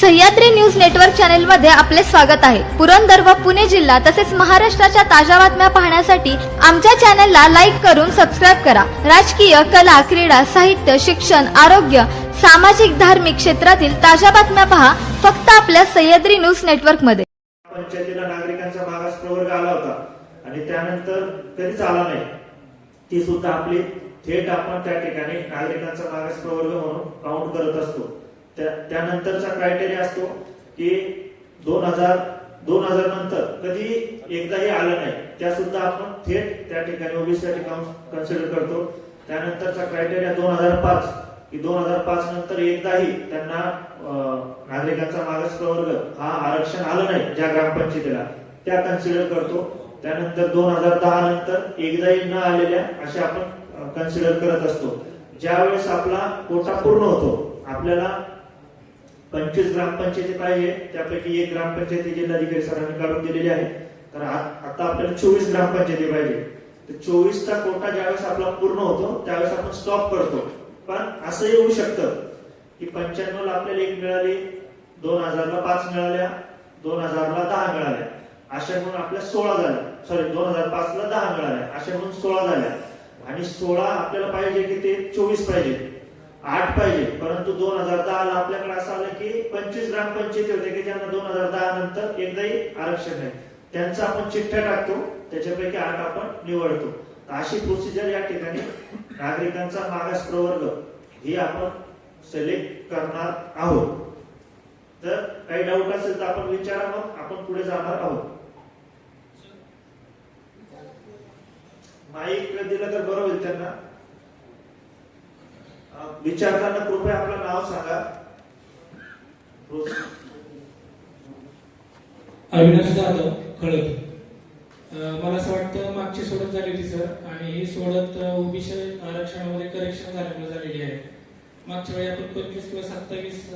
Sahyadri news network चॅनलमध्ये आपले स्वागत आहे. पुरंदर व पुणे जिल्हा तसेच महाराष्ट्राच्या ताज्या बातम्या पाहण्यासाठी आमच्या चॅनलला लाईक करून सबस्क्राईब करा. राजकीय कला क्रीडा साहित्य शिक्षण आरोग्य सामाजिक धार्मिक क्षेत्रातील ताज्या बातम्या पहा फक्त आपल्या सह्याद्री न्यूज नेटवर्कमध्ये पंचायतीला नागरिकांचा मागास प्रवर्ग आला होता आणि त्यानंतर कधीच आला नाही ती सुद्धा आपली थेट आपण त्या ठिकाणी नागरिकांचा मागास प्रवर्ग म्हणून काउंट करत असतो. त्यानंतरचा क्रायटेरिया असतो की दोन हजार दोन हजार नंतर कधी एकदाही आलं नाही त्या सुद्धा आपण थेट त्या ठिकाणी ओबीसीसाठी कन्सिडर करतो. त्यानंतरचा क्रायटेरिया दोन हजार पाच की दोन हजार पाच नंतर एकदाही त्यांना नागरिकांचा मागास प्रवर्ग हा आरक्षण आलं नाही ज्या ग्रामपंचायतीला त्या कन्सिडर करतो. त्यानंतर दोन हजार दहा नंतर एकदाही न आलेल्या अशा आपण कन्सिडर करत असतो. ज्यावेळेस आपला कोटा पूर्ण होतो आपल्याला पंचवीस ग्रामपंचायती पाहिजे त्यापैकी एक ग्रामपंचायती जिल्हाधिकारी सरांनी काढून दिलेली आहे. तर आता आपल्याला चोवीस ग्रामपंचायती पाहिजे. तर चोवीसचा कोटा ज्यावेळेस आपला पूर्ण होतो त्यावेळेस आपण स्टॉप करतो. पण असं येऊ शकतं की पंच्याण्णवला आपल्याला एक मिळाली दोन हजारला पाच मिळाल्या दोन हजारला दहा मिळाल्या. अशा म्हणून आपल्या सोळा झाल्या. सॉरी दोन हजार पाच ला दहा मिळाल्या. अशा म्हणून सोळा झाल्या. आणि सोळा आपल्याला पाहिजे की ते चोवीस पाहिजे. आठ पाहिजे. परंतु दोन हजार दहा ला आपल्याकडे असं आलं की पंचवीस ग्रामपंचायती होते की ज्यांना दोन हजार दहा नंतर एकदाही आरक्षण आहे त्यांचा आपण चिठ्ठ्या टाकतो त्याच्यापैकी आठ आपण निवडतो. अशी प्रोसिजर या ठिकाणी नागरिकांचा मागास प्रवर्ग ही आपण सिलेक्ट करणार आहोत. तर काही डाऊट असेल तर आपण विचारा मग आपण पुढे जाणार आहोत. माईक दिलं तर बरं होईल त्यांना. विचारताना कृपया आपलं नाव सांगा. अविनाश जाधव खळद मला असं वाटतं मागची सोडत झालेली सर. आणि ही सोडत ओबीसी आरक्षणामध्ये करेक्शन झाल्यामुळे झालेली आहे. मागच्या वेळी आपण पंचवीस किंवा सत्तावीस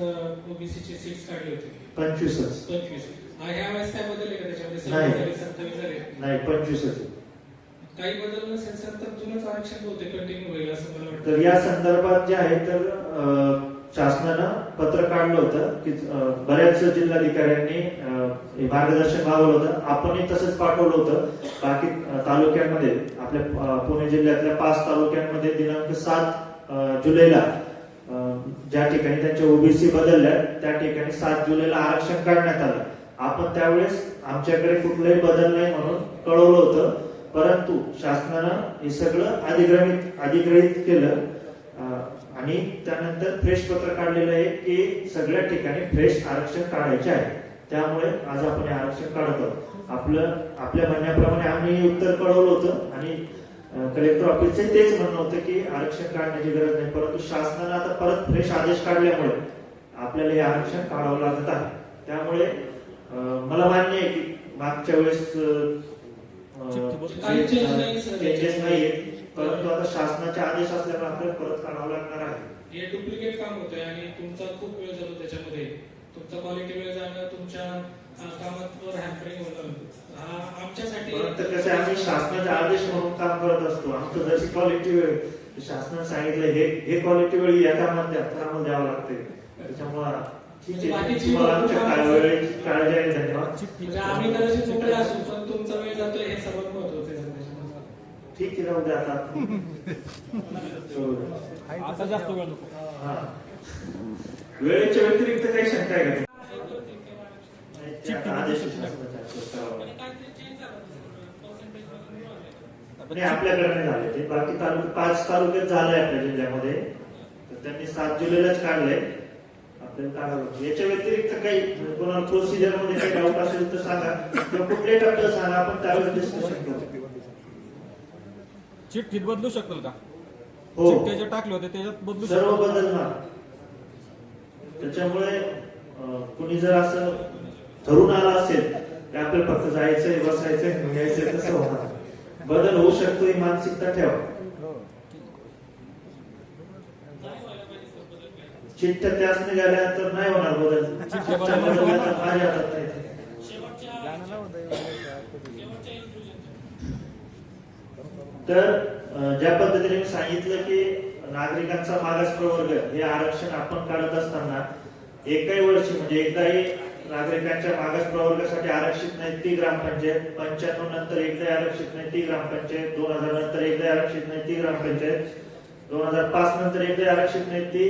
ओबीसीची सीट्स काढली होती. पंचवीस. हा, ह्या वेळेस काय बदल आहे का त्याच्यामध्ये? सत्तावीस झाले. नाही पंचवीसच काही बदल नसेल सर तर जुनच आरक्षण होते कंटिन्यू होईल असं मला वाटतं. तर या संदर्भात जे आहे तर अं, शासनानं पत्र काढलं होतं की अं, बऱ्याच जिल्हाधिकाऱ्यांनी अं, हे मार्गदर्शन मागवलं होतं. आपणही तसंच पाठवलं होतं. बाकी अं, तालुक्यांमध्ये आपल्या अं, पुणे जिल्ह्यातल्या पाच तालुक्यांमध्ये दिनांक सात अं, जुलैला अं, ज्या ठिकाणी त्यांच्या ओबीसी बदलल्या त्या ठिकाणी सात जुलैला आरक्षण काढण्यात आलं. आपण त्यावेळेस आमच्याकडे कुठलाही बदल नाही म्हणून कळवलं होतं. परंतु शासनानं हे सगळं अधिग्रहित अधिग्रहित केलं. आणि त्यानंतर फ्रेश पत्र काढलेलं आहे की सगळ्या ठिकाणी फ्रेश आरक्षण काढायचे आहे. त्यामुळे आज आपण हे आरक्षण काढत आहोत. आपलं आपल्या म्हणण्याप्रमाणे आम्ही उत्तर कळवलं होतं आणि कलेक्टर ऑफिसचे तेच म्हणणं होतं की आरक्षण काढण्याची गरज नाही. परंतु शासनानं आता परत फ्रेश आदेश काढल्यामुळे आपल्याला हे आरक्षण काढावं लागत आहे. त्यामुळे मला मान्य आहे की मागच्या वेळेस काही change नाही, sir. चेंजेस नाहीये. परंतु आता शासनाचे आदेश असल्यामुळे आपल्याला परत काढावं लागणार आहे. हे डुप्लिकेट काम होतंय आणि तुमचा खूप वेळ जातो त्याच्यामध्ये. तुमचा क्वालिटी वेळ जाणं तुमच्या कामावर हॅम्परिंग होणं हा आमच्यासाठी परंतु कसं आम्ही शासनाचे आदेश म्हणून काम करत असतो. आमचं जशी क्वालिटी वेळ शासनाने सांगितलं हे हे क्वालिटी वेळ या कामात आम्हाला द्यावं लागते त्याच्यामुळे बाकीची आमच्या काळजी आहे धन्यवाद म्हणजे आम्ही कदाचित मोकळे असू पण तुमचा वेळ हे सर्वात महत्वाचं सध्याच्या ठीक आहे आता. जास्त वेळ नको. हा. वेळेच्या व्यतिरिक्त काही शंका आहे का? आदेश. नाही आपल्याकडे नाही झाले. ते बाकी तालुके पाच तालुक्यात झालंय आपल्या जिल्ह्यामध्ये. तर त्यांनी सात जुलैलाच काढलंय. याच्या व्यतिरिक्त काही कोणाला प्रोसिजरमध्ये काही डाऊट असेल तर सांगा. किंवा कुठल्याही टप्प्यात सांगा. आपण त्यावेळेस डिस्कशन करू. चिठ्ठीत बदलू शकतो का? हो. ज्या टाकले होते त्याच्यात बदलू सर्व बदलणार. त्याच्यामुळे कुणी जर असं ठरून आला असेल की आपल्याला फक्त जायचंय बसायचंय घ्यायचंय तसं होणार बदल होऊ शकतो ही मानसिकता ठेवा. चिठ्ठ्या त्याच निघाल्या तर नाही होणार बदल तर माझ्या हातात नाही तर अं, ज्या पद्धतीने मी सांगितलं की नागरिकांचा मागास प्रवर्ग हे आरक्षण आपण काढत असताना एकही वर्षी म्हणजे एकदाही नागरिकांच्या मागास प्रवर्गासाठी आरक्षित नाही ती ग्रामपंचायत. पंच्याण्णव नंतर एकदाही आरक्षित नाही ती ग्रामपंचायत. दोन हजार नंतर एकदाही आरक्षित नाही ती ग्रामपंचायत. दोन हजार पाच नंतर एकदाही आरक्षित नाही ती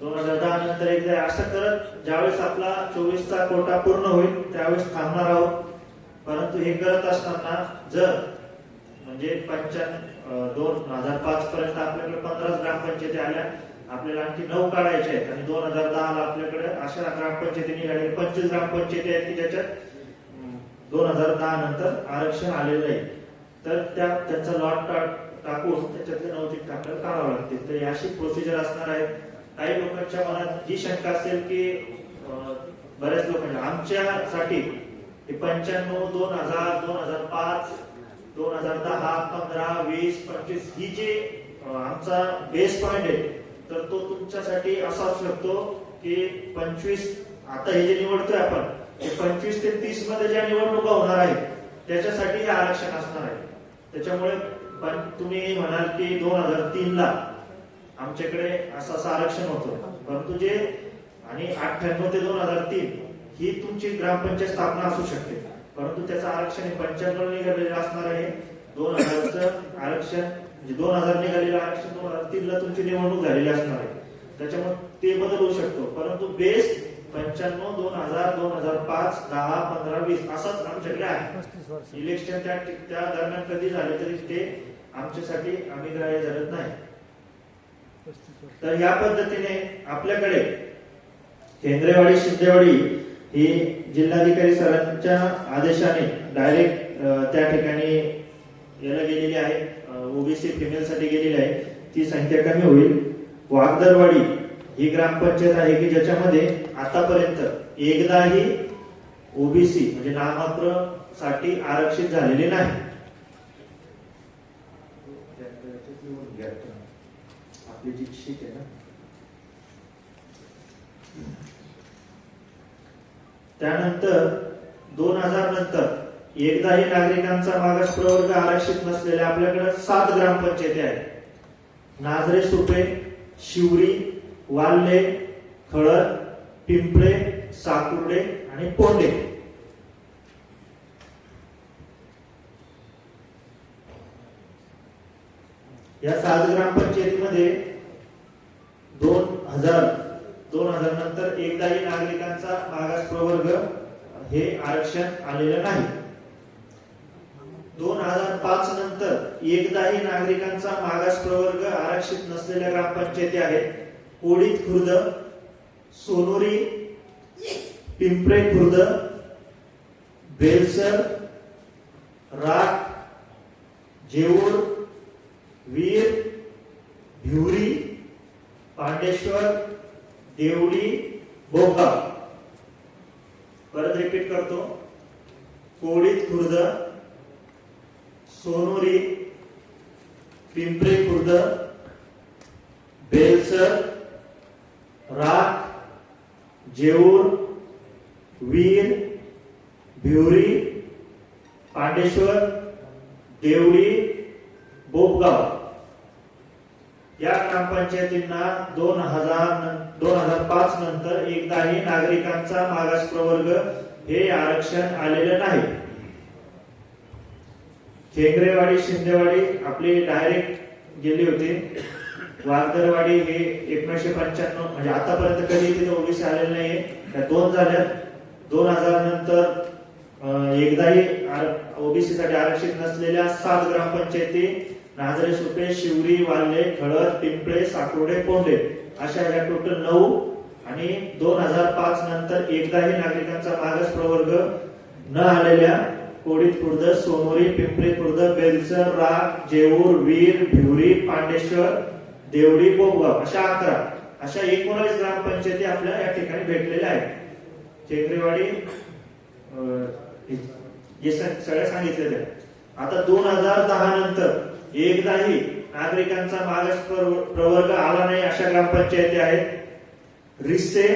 दोन हजार दहा नंतर एकदा असं करत ज्यावेळेस आपला चोवीसचा कोटा पूर्ण होईल त्यावेळेस थांबणार आहोत. परंतु हे करत असताना जर म्हणजे पंच्याण्णव दोन हजार पाच पर्यंत आपल्याकडे पंधराच ग्रामपंचायती आल्या आपल्याला आणखी नऊ काढायचे आहेत आणि दोन हजार दहाला आपल्याकडे अशा ग्रामपंचायती निघाले पंचवीस ग्रामपंचायती आहेत की ज्याच्यात दोन हजार दहा नंतर आरक्षण आलेलं आहे. तर त्या त्यांचा लॉट टाकून त्याच्यातले नऊ चिठ्ठे आपल्याला काढावं लागतील. तर अशी प्रोसिजर असणार आहे. काही लोकांच्या मनात ही शंका असेल की बऱ्याच लोकांच्या आमच्यासाठी पंच्याण्णव दोन हजार दोन हजार पाच दोन हजार दहा पंधरा वीस पंचवीस ही जी आमचा बेस पॉइंट आहे तर तो तुमच्यासाठी असा असू शकतो की पंचवीस आता हे जे निवडतोय आपण पंचवीस ते तीसमध्ये ज्या निवडणुका होणार आहेत त्याच्यासाठी हे आरक्षण असणार आहे. त्याच्यामुळे पण तुम्ही म्हणाल की दोन हजार तीन ला आमच्याकडे असं असं आरक्षण होतं. परंतु जे आणि अठ्ठ्याण्णव ते दोन हजार तीन ही तुमची ग्रामपंचायत स्थापना असू शकते. परंतु त्याचं आरक्षण हे पंच्याण्णव निघालेलं असणार आहे. दोन हजारचं आरक्षण म्हणजे दोन हजार निघालेलं आरक्षण दोन हजार तीनला तुमची निवडणूक झालेली असणार आहे. त्याच्यामुळे ते बदल होऊ शकतो. परंतु बेस पंच्याण्णव दोन हजार दोन हजार पाच दहा पंधरा वीस असाच आमच्याकडे आहे. इलेक्शन त्या त्या दरम्यान कधी झाले तरी ते आमच्यासाठी आम्ही ग्राह्य धरत नाही. तर या पद्धतीने आपल्याकडे केंद्रेवाडी शिंदेवाडी ही जिल्हाधिकारी सरांच्या आदेशाने डायरेक्ट त्या ठिकाणी याला गेलेली आहे. ओबीसी फिमेल साठी गेलेली आहे. ती संख्या कमी होईल. वागदरवाडी ही ग्रामपंचायत आहे की ज्याच्यामध्ये आतापर्यंत एकदाही ओबीसी म्हणजे नाममात्रसाठी आरक्षित झालेली नाही. आपली जी शीट आहे ना. त्यानंतर दोन हजार नंतर एकदाही नागरिकांचा मागास प्रवर्ग आरक्षित नसलेल्या आपल्याकडे सात ग्रामपंचायती आहेत. नाझरे सुपे शिवरी वाल्ले खळद पिंपळे साकुर्डे आणि पोंडे. या सात ग्रामपंचायतीमध्ये दोन हजार दोन हजार नंतर एकदाही नागरिकांचा मागास प्रवर्ग हे आरक्षण आलेलं नाही. दोन हजार पाच नंतर एकदाही नागरिकांचा मागास प्रवर्ग आरक्षित नसलेल्या ग्रामपंचायती आहेत. कोडीत खुर्द सोनोरी पिंपरे खुर्द बेलसर राख जेऊर वीर भिवरी पांडेश्वर देवडी बोगाव परत रिपीट करतो. कोळीत खुर्द सोनुरी पिंपरी खुर्द बेलसर राख जेऊर वीर भिवरी पांडेश्वर देवडी बोपगाव. या ग्रामपंचायतींना दोन हजार दोन हजार पाच नंतर एकदाही नागरिकांचा मागास प्रवर्ग हे आरक्षण आलेलं नाही. खेंगरेवाडी शिंदेवाडी आपले डायरेक्ट गेले होते. वागदरवाडी हे एकोणीशे पंच्याण्णव म्हणजे आतापर्यंत कधी तिथे ओबीसी आलेलं नाही त्या दोन झाल्या दोन हजार नंतर एकदाही ओबीसी साठी आरक्षित नसलेल्या सात ग्रामपंचायती नाजरे सुपे शिवरी वाल्हे खळद पिंपळे साकुर्डे कोंडे अशा या टोटल नऊ आणि दोन हजार पाच नंतर एकदाही नागरिकांचा मागास प्रवर्ग न आलेल्या कोडीत खुर्द सोनोरी पिंपरी खुर्द बेलसर राग जेऊर वीर भिवरी पांडेश्वर देवडी बोगगाव अशा अकरा अशा एकोणावीस ग्रामपंचायती आपल्या या ठिकाणी भेटलेल्या आहेत. चेंद्रेवाडी अं, हे सगळ्या सांगितलेल्या आता दोन हजार दहा नंतर एकदाही नागरिकांचा मागास प्रवर्ग आला नाही अशा ग्रामपंचायती आहेत. रिसे